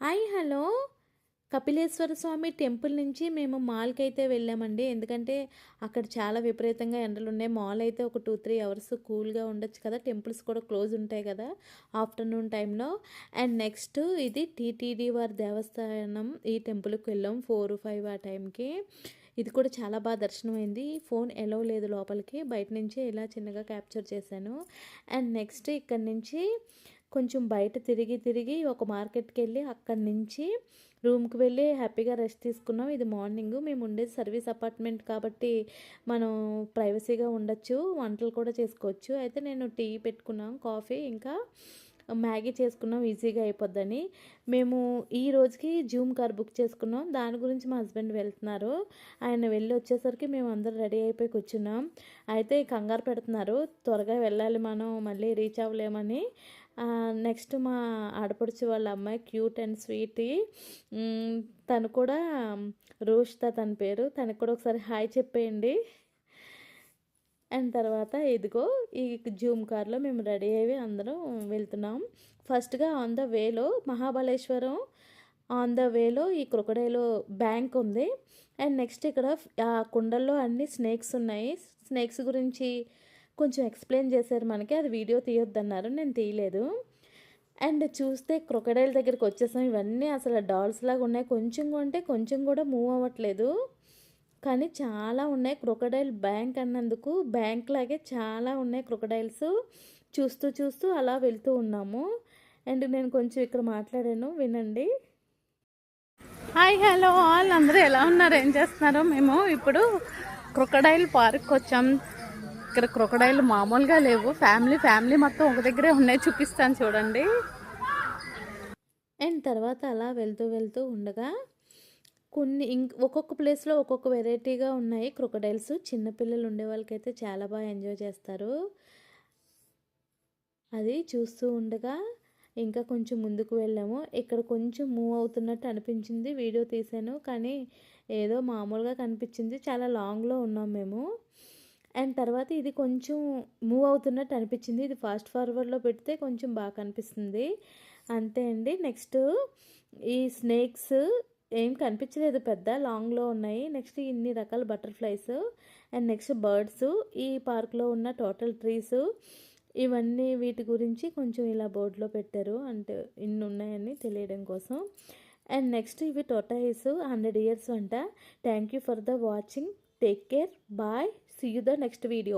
Hi hello. Kapileswara Swamy temple నుంచి మేము మాల్కి అయితే వెళ్ళామండి. ఎందుకంటే అక్కడ చాలా విపరీతంగా ఎండలు ఉన్నాయి మాల్ అయితే ఒక టూ త్రీ అవర్స్ కూల్గా ఉండొచ్చు కదా. టెంపుల్స్ కూడా క్లోజ్ ఉంటాయి కదా ఆఫ్టర్నూన్ టైంలో. అండ్ నెక్స్ట్ ఇది టీటీడీ వారి దేవస్థానం. ఈ టెంపుల్కి వెళ్ళాం ఫోర్ ఫైవ్ ఆ టైంకి. ఇది కూడా చాలా బాగా దర్శనమైంది. ఫోన్ ఎలవ్ లేదు లోపలికి. బయట నుంచి ఇలా చిన్నగా క్యాప్చర్ చేశాను. అండ్ నెక్స్ట్ ఇక్కడ నుంచి కొంచెం బయట తిరిగి తిరిగి ఒక మార్కెట్కి వెళ్ళి అక్కడి నుంచి రూమ్కి వెళ్ళి హ్యాపీగా రెస్ట్ తీసుకున్నాం. ఇది మార్నింగ్. మేము ఉండేది సర్వీస్ అపార్ట్మెంట్ కాబట్టి మనం ప్రైవసీగా ఉండొచ్చు వంటలు కూడా చేసుకోవచ్చు. అయితే నేను టీ పెట్టుకున్నాం కాఫీ ఇంకా మ్యాగీ చేసుకున్నాం. ఈజీగా అయిపోద్దని. మేము ఈ రోజుకి జూమ్ కార్ బుక్ చేసుకున్నాం. దాని గురించి మా హస్బెండ్ వెళ్తున్నారు. ఆయన వెళ్ళి వచ్చేసరికి మేము అందరు రెడీ అయిపోయి కూర్చున్నాం. అయితే కంగారు పెడుతున్నారు. త్వరగా వెళ్ళాలి మనం మళ్ళీ రీచ్ అవ్వలేమని. నెక్స్ట్ మా ఆడపడుచు వాళ్ళ అమ్మాయి క్యూట్ అండ్ స్వీట్ తను కూడా రోషిత తన పేరు. తనకు కూడా ఒకసారి హాయ్ చెప్పేయండి. అండ్ తర్వాత ఇదిగో ఈ జూమ్ కార్లో మేము రెడీ అయ్యి అందరం వెళ్తున్నాం. ఫస్ట్గా ఆన్ ద వేలో మహాబలేశ్వరం ఆన్ ద వేలో ఈ క్రొకడైలో బ్యాంక్ ఉంది. అండ్ నెక్స్ట్ ఇక్కడ ఆ కుండల్లో అన్ని స్నేక్స్ ఉన్నాయి. స్నేక్స్ గురించి కొంచెం ఎక్స్ప్లెయిన్ చేశారు మనకి అది వీడియో తీయొద్దన్నారు నేను తీయలేదు. అండ్ చూస్తే క్రొకడైల్ దగ్గరికి వచ్చేసాం ఇవన్నీ అసలు డాల్స్ లాగా ఉన్నాయి. కొంచెం కొంటే కొంచెం కూడా మూవ్ అవ్వట్లేదు. కానీ చాలా ఉన్నాయి క్రొకడైల్ బ్యాంక్ అన్నందుకు బ్యాంక్ లాగే చాలా ఉన్నాయి క్రొకడైల్స్ చూస్తూ చూస్తూ అలా వెళ్తూ ఉన్నాము. అండ్ నేను కొంచెం ఇక్కడ మాట్లాడాను వినండి. హాయ్ హలో ఆల్ అందరూ ఎలా ఉన్నారు? ఏం చేస్తున్నారు? మేము ఇప్పుడు క్రొకడైల్ పార్క్ వచ్చాం ఇక్కడ క్రొకడైల్ మామూలుగా లేవు. ఫ్యామిలీ ఫ్యామిలీ మొత్తం ఒక దగ్గరే ఉన్నాయి. చూపిస్తాను చూడండి. అండ్ తర్వాత అలా వెళ్తూ వెళ్తూ ఉండగా కొన్ని ఇంక్ ఒక్కొక్క ప్లేస్లో ఒక్కొక్క వెరైటీగా ఉన్నాయి క్రొకడైల్స్. చిన్నపిల్లలు ఉండే వాళ్ళకైతే చాలా బాగా ఎంజాయ్ చేస్తారు. అది చూస్తూ ఉండగా ఇంకా కొంచెం ముందుకు వెళ్ళాము. ఇక్కడ కొంచెం మూవ్ అవుతున్నట్టు అనిపించింది. వీడియో తీసాను కానీ ఏదో మామూలుగా కనిపించింది. చాలా లాంగ్లో ఉన్నాం మేము. అండ్ తర్వాత ఇది కొంచెం మూవ్ అవుతున్నట్టు అనిపించింది. ఇది ఫాస్ట్ ఫార్వర్డ్లో పెడితే కొంచెం బాగా కనిపిస్తుంది. అంతే అండి. నెక్స్ట్ ఈ స్నేక్స్ ఏం కనిపించలేదు పెద్ద లాంగ్లో ఉన్నాయి. నెక్స్ట్ ఇన్ని రకాల బటర్ఫ్లైస్ అండ్ నెక్స్ట్ బర్డ్స్ ఈ పార్క్లో ఉన్న టోటల్ ట్రీస్ ఇవన్నీ వీటి గురించి కొంచెం ఇలా బోర్డులో పెట్టారు. అంటే ఇన్ని ఉన్నాయని తెలియడం కోసం. అండ్ నెక్స్ట్ ఇవి టోటాయిస్ హండ్రెడ్ ఇయర్స్ అంట thank you for the watching. Take care. Bye. See you the next video.